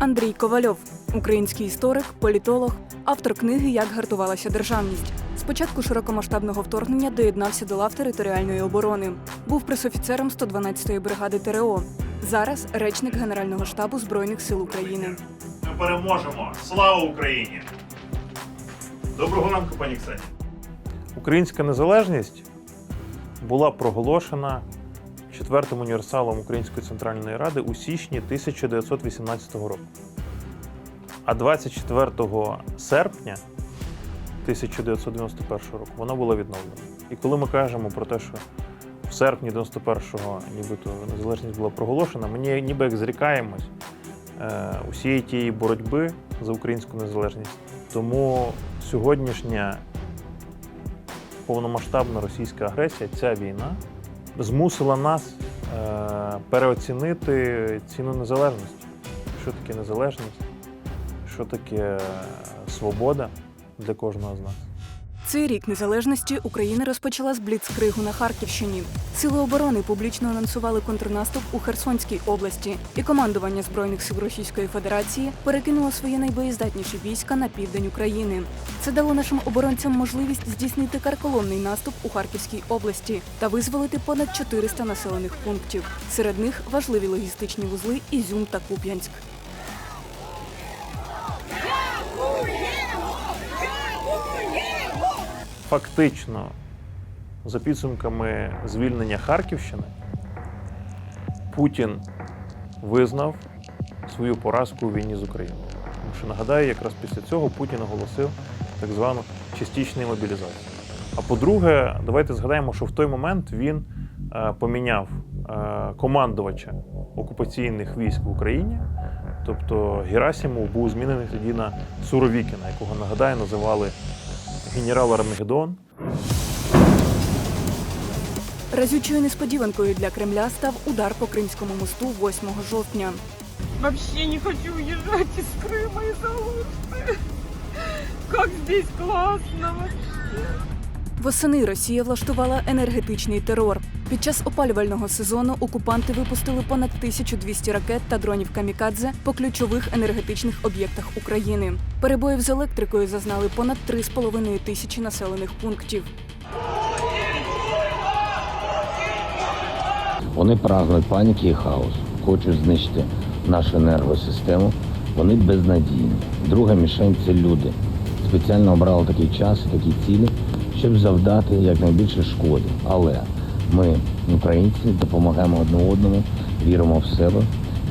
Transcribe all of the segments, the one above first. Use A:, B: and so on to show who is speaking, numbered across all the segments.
A: Андрій Ковальов, український історик, політолог, автор книги Як гартувалася державність. З початку широкомасштабного вторгнення доєднався до лав територіальної оборони. Був пресофіцером 112-ї бригади ТРО. Зараз речник Генерального штабу Збройних сил України.
B: Ми переможемо! Слава Україні! Доброго ранку, пані Ксені.
C: Українська незалежність була проголошена четвертим універсалом Української центральної ради у січні 1918 року. А 24 серпня 1991 року вона була відновлена. І коли ми кажемо про те, що в серпні 91-го нібито незалежність була проголошена, ми ніби як зрікаємось е, усієї тієї боротьби за українську незалежність. Тому сьогоднішня повномасштабна російська агресія, ця війна змусила нас е, переоцінити ціну незалежності. Що таке незалежність, що таке е, свобода для кожного з нас.
A: Цей рік незалежності Україна розпочала з бліцкригу на Харківщині. Сили оборони публічно анонсували контрнаступ у Херсонській області, і командування збройних сил Російської Федерації перекинуло свої найбоєздатніші війська на південь України. Це дало нашим оборонцям можливість здійснити карколомний наступ у Харківській області та визволити понад 400 населених пунктів. Серед них важливі логістичні вузли Ізюм та Куп'янськ.
C: Фактично, за підсумками звільнення Харківщини, Путін визнав свою поразку у війні з Україною. Тому що нагадаю, якраз після цього Путін оголосив так звану частичну мобілізацію. А по-друге, давайте згадаємо, що в той момент він е, поміняв е, командувача окупаційних військ в Україні. Тобто Герасимов був змінений тоді на Суровікіна, якого нагадаю, називали генерал Армагеддон.
A: Разючою несподіванкою для Кремля став удар по Кримському мосту 8 жовтня.
D: Вообще не хочу уезжать из Крыма из Алушты. Как здесь классно вообще.
A: Восени Росія влаштувала енергетичний терор. Під час опалювального сезону окупанти випустили понад 1200 ракет та дронів камікадзе по ключових енергетичних об'єктах України. Перебоїв з електрикою зазнали понад 3,5 тисячі населених пунктів.
E: Вони прагнуть паніки і хаосу, хочуть знищити нашу енергосистему. Вони безнадійні. Друга мішень це люди. Спеціально обрали такий час такі цілі, щоб завдати якнайбільше шкоди. Але ми, українці, допомагаємо одне одному, віримо в себе,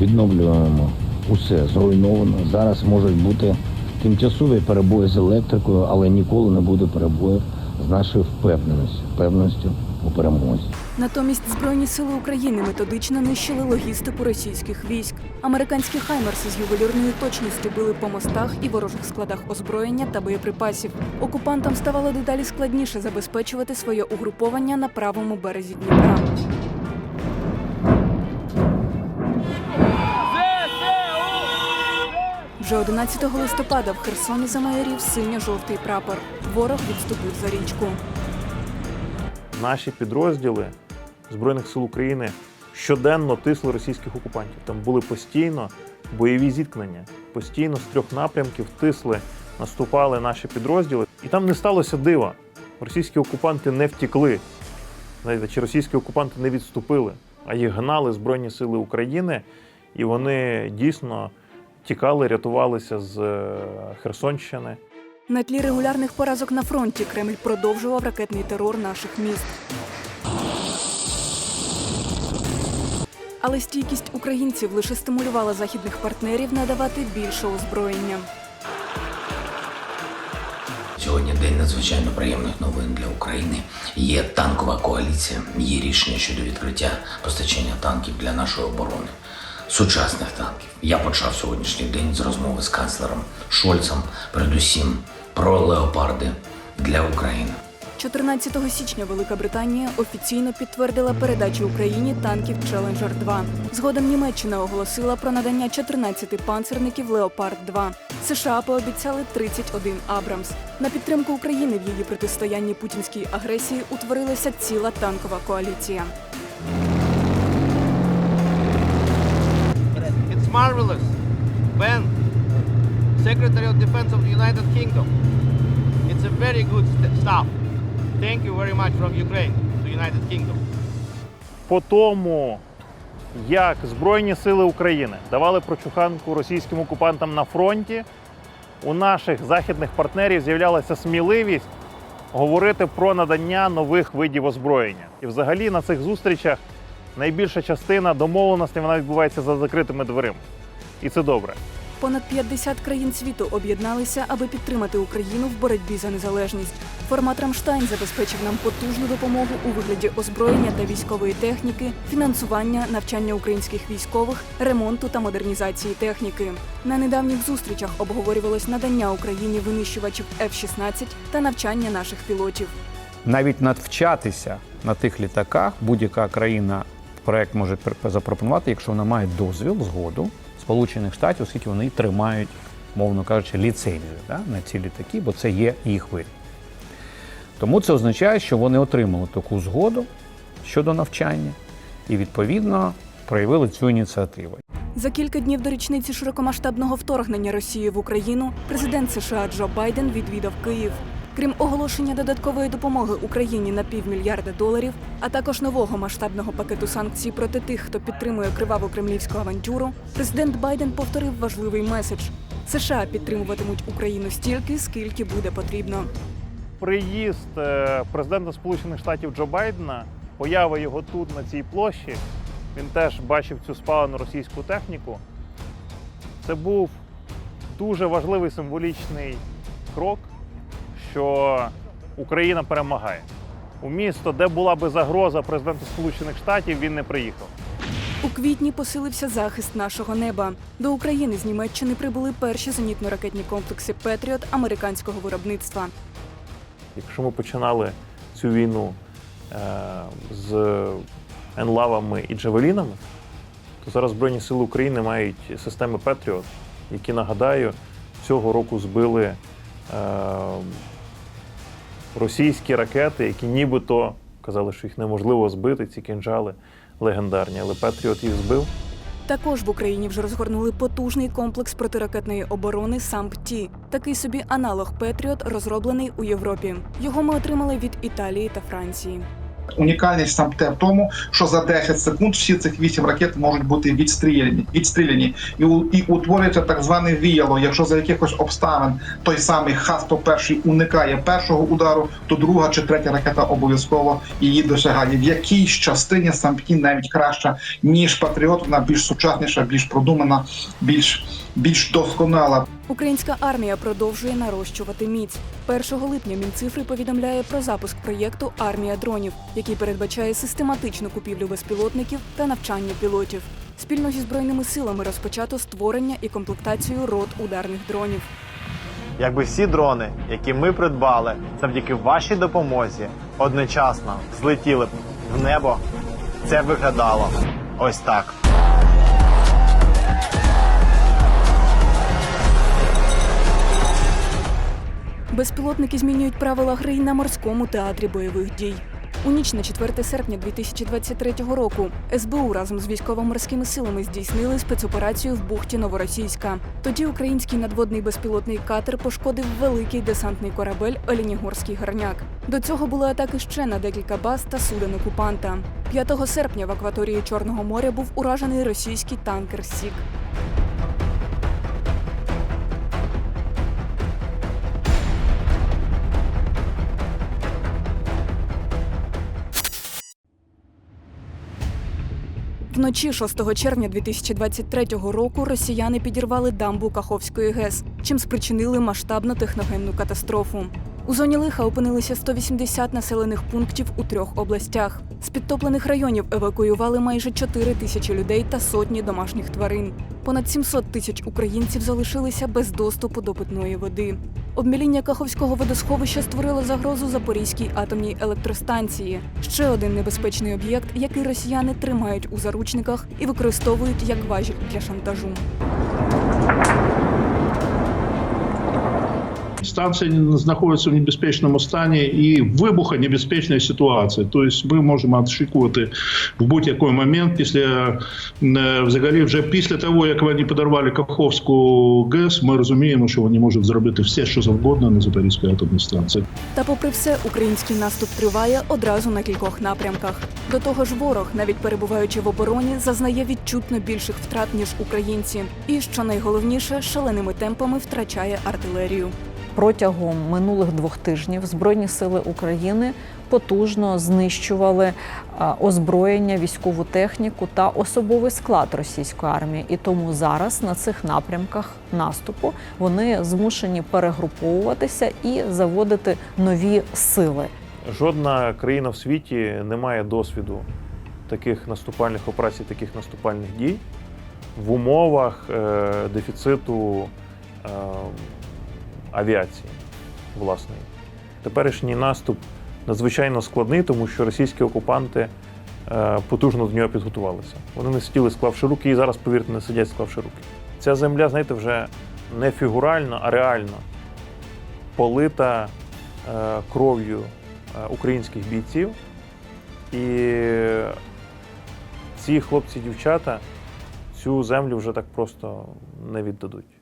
E: відновлюємо усе зруйновано. Зараз можуть бути тимчасові перебої з електрикою, але ніколи не буде перебоїв з нашою впевненістю, впевненістю у перемозі.
A: Натомість Збройні сили України методично нищили логістику російських військ. Американські хаймерси з ювелірною точністю били по мостах і ворожих складах озброєння та боєприпасів. Окупантам ставало дедалі складніше забезпечувати своє угруповання на правому березі Дніпра. Вже 11 листопада в Херсоні замайорів синьо-жовтий прапор. Ворог відступив за річку.
C: Наші підрозділи Збройних сил України щоденно тисли російських окупантів. Там були постійно бойові зіткнення, постійно з трьох напрямків тисли, наступали наші підрозділи. І там не сталося дива. Російські окупанти не втікли. Знаєте, чи російські окупанти не відступили, а їх гнали Збройні Сили України, і вони дійсно тікали, рятувалися з е, Херсонщини.
A: На тлі регулярних поразок на фронті Кремль продовжував ракетний терор наших міст. Але стійкість українців лише стимулювала західних партнерів надавати більше озброєння.
F: Сьогодні день надзвичайно приємних новин для України. Є танкова коаліція, є рішення щодо відкриття постачання танків для нашої оборони, сучасних танків. Я почав сьогоднішній день з розмови з канцлером Шольцем, передусім про леопарди для України.
A: 14 січня Велика Британія офіційно підтвердила передачу Україні танків Челенджер 2 Згодом Німеччина оголосила про надання 14 панцерників Леопард 2 США пообіцяли 31 Абрамс. На підтримку України в її протистоянні путінській агресії утворилася ціла танкова коаліція.
G: It's marvelous. Ben, Secretary of Defense of the United Kingdom. It's a very good stuff. Thank you very much from Ukraine to United Kingdom.
C: по тому, як Збройні сили України давали прочуханку російським окупантам на фронті, у наших західних партнерів з'являлася сміливість говорити про надання нових видів озброєння. І взагалі на цих зустрічах найбільша частина домовленостей вона відбувається за закритими дверима. І це добре.
A: Понад 50 країн світу об'єдналися, аби підтримати Україну в боротьбі за незалежність. Формат Рамштайн забезпечив нам потужну допомогу у вигляді озброєння та військової техніки, фінансування, навчання українських військових, ремонту та модернізації техніки. На недавніх зустрічах обговорювалось надання Україні винищувачів F-16 та навчання наших пілотів.
H: навіть надвчатися на тих літаках будь-яка країна проект може пр- запропонувати, якщо вона має дозвіл, згоду Сполучених Штатів, оскільки вони тримають, мовно кажучи, ліцензію да, на ці літаки, бо це є їх вид. Тому це означає, що вони отримали таку згоду щодо навчання і відповідно проявили цю ініціативу.
A: За кілька днів до річниці широкомасштабного вторгнення Росії в Україну президент США Джо Байден відвідав Київ. Крім оголошення додаткової допомоги Україні на півмільярда доларів, а також нового масштабного пакету санкцій проти тих, хто підтримує криваву кремлівську авантюру, президент Байден повторив важливий меседж: США підтримуватимуть Україну стільки, скільки буде потрібно.
C: Приїзд е, президента Сполучених Штатів Джо Байдена, поява його тут, на цій площі, він теж бачив цю спалену російську техніку. Це був дуже важливий символічний крок, що Україна перемагає. У місто, де була би загроза президенту Сполучених Штатів, він не приїхав.
A: У квітні посилився захист нашого неба. До України з Німеччини прибули перші зенітно-ракетні комплекси Петріот американського виробництва.
C: Якщо ми починали цю війну е, з енлавами і джавелінами, то зараз Збройні Сили України мають системи Петріот, які, нагадаю, цього року збили е, російські ракети, які нібито казали, що їх неможливо збити, ці кінжали легендарні, але Петріот їх збив.
A: Також в Україні вже розгорнули потужний комплекс протиракетної оборони САМП-Ті. Такий собі аналог Петріот, розроблений у Європі. Його ми отримали від Італії та Франції.
I: Унікальність сам те в тому, що за 10 секунд всі цих 8 ракет можуть бути відстріляні, відстріляні і, і утворюється так зване віяло. Якщо за якихось обставин той самий Х-101 уникає першого удару, то друга чи третя ракета обов'язково її досягає. В якійсь частині сампті навіть краща ніж Патріот, вона більш сучасніша, більш продумана, більш більш досконала.
A: Українська армія продовжує нарощувати міць. 1 липня Мінцифри повідомляє про запуск проєкту Армія дронів, який передбачає систематичну купівлю безпілотників та навчання пілотів. Спільно зі збройними силами розпочато створення і комплектацію рот ударних дронів.
J: Якби всі дрони, які ми придбали завдяки вашій допомозі, одночасно злетіли б в небо, це виглядало ось так.
A: Безпілотники змінюють правила гри й на морському театрі бойових дій. У ніч на 4 серпня 2023 року СБУ разом з військово-морськими силами здійснили спецоперацію в бухті Новоросійська. Тоді український надводний безпілотний катер пошкодив великий десантний корабель Оленігорський горняк. До цього були атаки ще на декілька баз та суден окупанта. 5 серпня в акваторії Чорного моря був уражений російський танкер Сік. Вночі 6 червня 2023 року росіяни підірвали дамбу Каховської ГЕС, чим спричинили масштабну техногенну катастрофу. У зоні лиха опинилися 180 населених пунктів у трьох областях. З підтоплених районів евакуювали майже 4 тисячі людей та сотні домашніх тварин. Понад 700 тисяч українців залишилися без доступу до питної води. Обміління Каховського водосховища створило загрозу Запорізькій атомній електростанції. Ще один небезпечний об'єкт, який росіяни тримають у заручниках і використовують як важіль для шантажу.
K: Станція знаходиться в небезпечному стані і вибуха небезпечної ситуації. Тобто ми можемо очікувати в будь-який момент після взагалі, вже після того, як вони подорвали Каховську ГЕС, ми розуміємо, що вони можуть зробити все, що завгодно на Запорізькій атомній станції.
A: Та, попри все, український наступ триває одразу на кількох напрямках. До того ж, ворог, навіть перебуваючи в обороні, зазнає відчутно більших втрат ніж українці, і що найголовніше, шаленими темпами втрачає артилерію.
L: Протягом минулих двох тижнів Збройні сили України потужно знищували озброєння, військову техніку та особовий склад російської армії. І тому зараз на цих напрямках наступу вони змушені перегруповуватися і заводити нові сили.
C: Жодна країна в світі не має досвіду таких наступальних операцій, таких наступальних дій в умовах е, дефіциту е, авіації власної. Теперішній наступ надзвичайно складний, тому що російські окупанти е, потужно до нього підготувалися. Вони не сиділи, склавши руки, і зараз, повірте, не сидять, склавши руки. Ця земля, знаєте, вже не фігурально, а реально полита е, кров'ю е, українських бійців. І ці хлопці-дівчата цю землю вже так просто не віддадуть.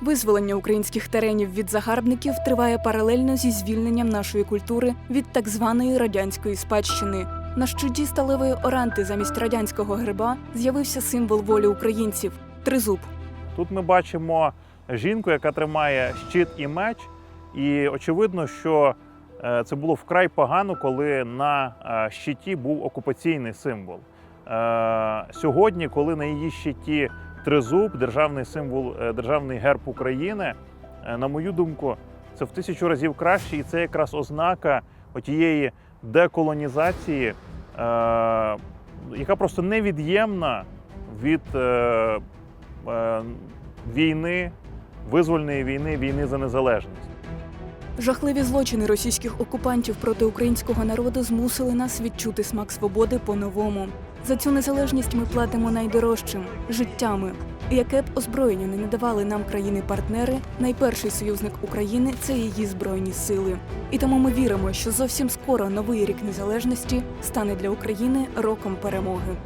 A: Визволення українських теренів від загарбників триває паралельно зі звільненням нашої культури від так званої радянської спадщини. На щоді сталевої оранти замість радянського гриба з'явився символ волі українців тризуб.
C: Тут ми бачимо жінку, яка тримає щит і меч, і очевидно, що е, це було вкрай погано, коли на е, щиті був окупаційний символ. Е, Сьогодні, коли на її щиті тризуб, державний символ, е, державний герб України, е, на мою думку, це в тисячу разів краще, і це якраз ознака отієї деколонізації, е, яка просто невід'ємна від війни, визвольної війни, війни за незалежність.
A: Жахливі злочини російських окупантів проти українського народу змусили нас відчути смак свободи по-новому. За цю незалежність ми платимо найдорожчим життями. Яке б озброєння не надавали нам країни-партнери, найперший союзник України це її збройні сили. І тому ми віримо, що зовсім скоро новий рік незалежності стане для України роком перемоги.